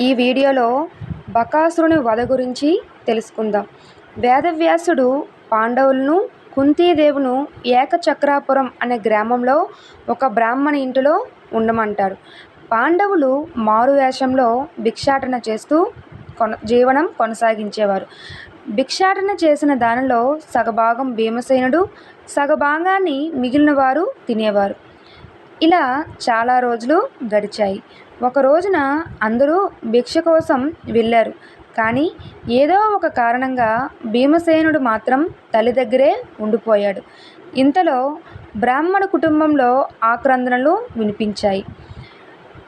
ఈ వీడియోలో బకాసురుని వధ గురించి తెలుసుకుందాం. వేదవ్యాసుడు పాండవులను కుంతీదేవును ఏకచక్రాపురం అనే గ్రామంలో ఒక బ్రాహ్మణ ఇంటిలో ఉండమంటాడు. పాండవులు మారు వేషంలో భిక్షాటన చేస్తూ కొన జీవనం కొనసాగించేవారు. భిక్షాటన చేసిన దానిలో సగభాగం భీమసేనుడు సగభాగాన్ని మిగిలిన వారు తినేవారు. ఇలా చాలా రోజులు గడిచాయి. ఒక రోజున అందరూ భిక్ష కోసం వెళ్ళారు. కానీ ఏదో ఒక కారణంగా భీమసేనుడు మాత్రం తల్లి దగ్గరే ఉండిపోయాడు. ఇంతలో బ్రాహ్మణ కుటుంబంలో ఆక్రందనలు వినిపించాయి.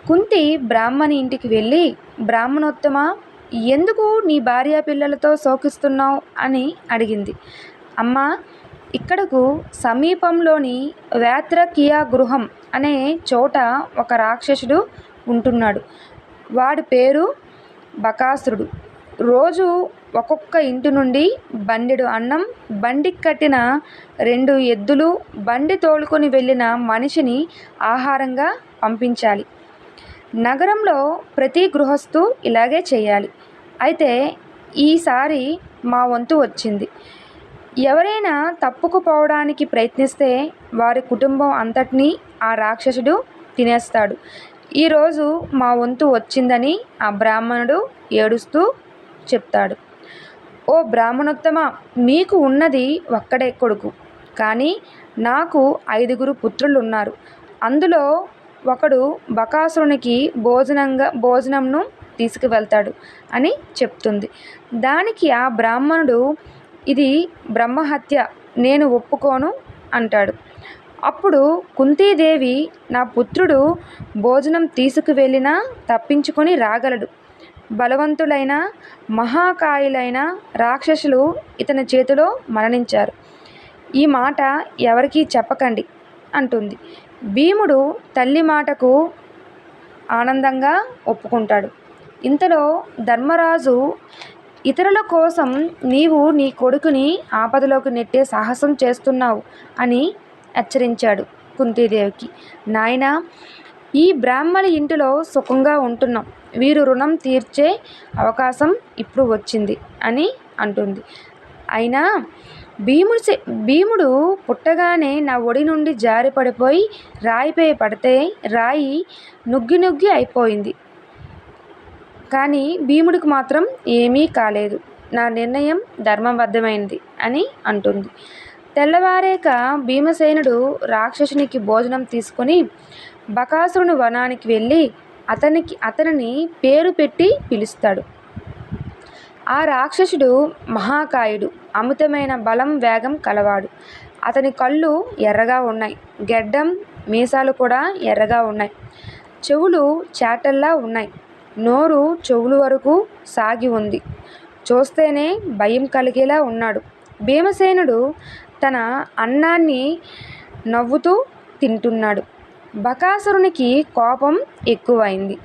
కుంతి బ్రాహ్మణి ఇంటికి వెళ్ళి బ్రాహ్మణోత్తమ ఎందుకు నీ భార్య పిల్లలతో శోకిస్తున్నావు? అని అడిగింది. అమ్మ ఇక్కడకు సమీపంలోని వేత్రకియా గృహం అనే చోట ఒక రాక్షసుడు ఉంటున్నాడు. వాడి పేరు బకాసురుడు. రోజు ఒక్కొక్క ఇంటి నుండి బండెడు అన్నం బండికి కట్టిన రెండు ఎద్దులు బండి తోలుకొని వెళ్ళిన మనిషిని ఆహారంగా పంపించాలి. నగరంలో ప్రతి గృహస్థు ఇలాగే చేయాలి. అయితే ఈసారి మా వంతు వచ్చింది. ఎవరైనా తప్పుకుపోవడానికి ప్రయత్నిస్తే వారి కుటుంబం అంతటినీ ఆ రాక్షసుడు తినేస్తాడు. ఈరోజు మా వంతు వచ్చిందని ఆ బ్రాహ్మణుడు ఏడుస్తూ చెప్తాడు. ఓ బ్రాహ్మణోత్తమ మీకు ఉన్నది ఒక్కడే కొడుకు. కానీ నాకు ఐదుగురు పుత్రులు ఉన్నారు అందులో ఒకడు బకాసురునికి భోజనంగా భోజనంను తీసుకువెళ్తాడు అని చెప్తుంది. దానికి ఆ బ్రాహ్మణుడు ఇది బ్రహ్మహత్య నేను ఒప్పుకోను అంటాడు. అప్పుడు కుంతీదేవి నా పుత్రుడు భోజనం తీసుకువెళ్ళినా తప్పించుకొని రాగలడు. బలవంతులైన మహాకాయులైన రాక్షసులు ఇతని చేతిలో మరణించారు. ఈ మాట ఎవరికీ చెప్పకండి అంటుంది. భీముడు తల్లి మాటకు ఆనందంగా ఒప్పుకుంటాడు. ఇంతలో ధర్మరాజు ఇతరుల కోసం నీవు నీ కొడుకుని ఆపదలోకి నెట్టే సాహసం చేస్తున్నావు అని హెచ్చరించాడు కుంతీదేవికి. నాయన ఈ బ్రాహ్మణ ఇంటిలో సుఖంగా ఉంటున్నాం. వీరు రుణం తీర్చే అవకాశం ఇప్పుడు వచ్చింది అని అంటుంది. అయినా భీముడు భీముడు పుట్టగానే నా ఒడి నుండి జారి పడిపోయి రాయిపై పడితే రాయి నుగ్గి నుగ్గి అయిపోయింది. కానీ భీముడికి మాత్రం ఏమీ కాలేదు. నా నిర్ణయం ధర్మబద్ధమైంది అని అంటుంది. తెల్లవారేక భీమసేనుడు రాక్షసునికి భోజనం తీసుకొని బకాసురుని వనానికి వెళ్ళి అతనికి అతనిని పేరు పెట్టి పిలుస్తాడు. ఆ రాక్షసుడు మహాకాయుడు అమితమైన బలం వేగం కలవాడు. అతని కళ్ళు ఎర్రగా ఉన్నాయి. గెడ్డం మీసాలు కూడా ఎర్రగా ఉన్నాయి. చెవులు చేటల్లా ఉన్నాయి. నోరు చెవులు వరకు సాగి ఉంది. చూస్తేనే భయం కలిగేలా ఉన్నాడు. భీమసేనుడు తన అన్నాన్ని నవ్వుతూ తింటున్నాడు. బకాసురునికి కోపం ఎక్కువైంది.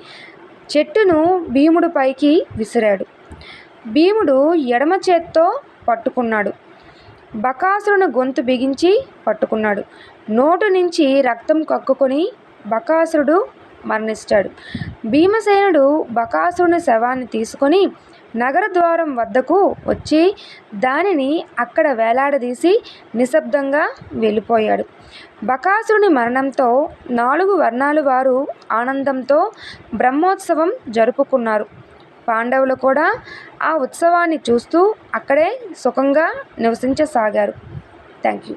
చెట్టును భీముడు పైకి విసిరాడు. భీముడు ఎడమ చేత్తో పట్టుకున్నాడు. బకాసురుని గొంతు బిగించి పట్టుకున్నాడు. నోటు నుంచి రక్తం కక్కుకొని బకాసురుడు మరణిస్తాడు. భీమసేనుడు బకాసురుని శవాన్ని తీసుకొని నగర ద్వారం వద్దకు వచ్చి దానిని అక్కడ వేలాడదీసి నిశ్శబ్దంగా వెళ్ళిపోయాడు. బకాసురుని మరణంతో నాలుగు వర్ణాలు వారు ఆనందంతో బ్రహ్మోత్సవం జరుపుకున్నారు. పాండవులు కూడా ఆ ఉత్సవాన్ని చూస్తూ అక్కడే సుఖంగా నివసించసాగారు. Thank you